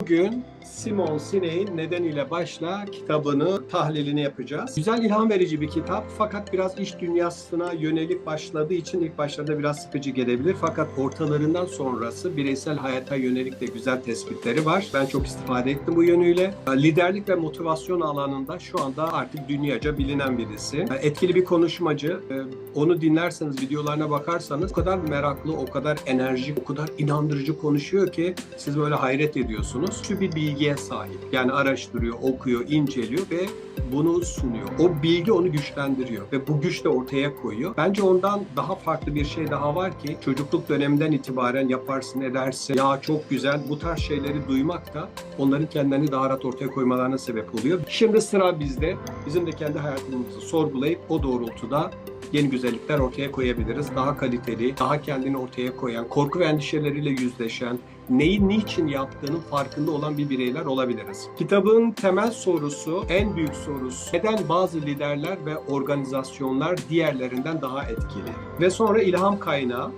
Bugün Simon Sinek'in Neden ile Başla kitabını tahlilini yapacağız. Güzel ilham verici bir kitap fakat biraz iş dünyasına yönelik başladığı için ilk başlarda biraz sıkıcı gelebilir. Fakat ortalarından sonrası bireysel hayata yönelik de güzel tespitleri var. Ben çok istifade ettim bu yönüyle. Liderlik ve motivasyon alanında şu anda artık dünyaca bilinen birisi. Etkili bir konuşmacı. Onu dinlerseniz, videolarına bakarsanız o kadar meraklı, o kadar enerjik, o kadar inandırıcı konuşuyor ki siz böyle hayret ediyorsunuz. Şu bir bilgiye sahip. Yani araştırıyor, okuyor, inceliyor ve bunu sunuyor. O bilgi onu güçlendiriyor ve bu güç de ortaya koyuyor. Bence ondan daha farklı bir şey daha var ki çocukluk döneminden itibaren yaparsın edersin. Ya çok güzel bu tarz şeyleri duymak da onların kendilerini daha rahat ortaya koymalarına sebep oluyor. Şimdi sıra bizde. Bizim de kendi hayatımızı sorgulayıp o doğrultuda yeni güzellikler ortaya koyabiliriz. Daha kaliteli, daha kendini ortaya koyan, korku ve endişeleriyle yüzleşen, neyi niçin yaptığının farkında olan bir bireyler olabiliriz. Kitabın temel sorusu, en büyük sorusu neden bazı liderler ve organizasyonlar diğerlerinden daha etkili? Ve sonra ilham kaynağı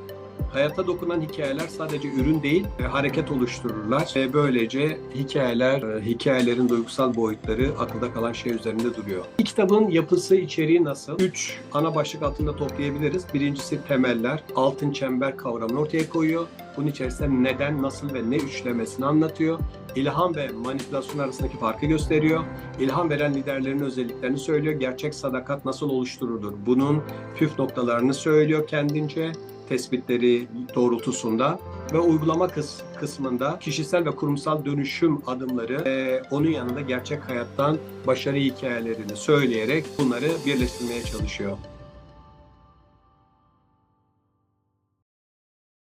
Hayata dokunan hikayeler sadece ürün değil, e, hareket oluştururlar ve böylece hikayeler, e, hikayelerin duygusal boyutları akılda kalan şey üzerinde duruyor. Bir kitabın yapısı, içeriği nasıl? Üç ana başlık altında toplayabiliriz. Birincisi temeller, altın çember kavramını ortaya koyuyor. Bunun içerisinde neden, nasıl ve ne üçlemesini anlatıyor. İlham ve manipülasyon arasındaki farkı gösteriyor. İlham veren liderlerin özelliklerini söylüyor. Gerçek sadakat nasıl oluşturulur? Bunun püf noktalarını söylüyor kendince tespitleri doğrultusunda ve uygulama kıs kısmında kişisel ve kurumsal dönüşüm adımları ve onun yanında gerçek hayattan başarı hikayelerini söyleyerek bunları birleştirmeye çalışıyor.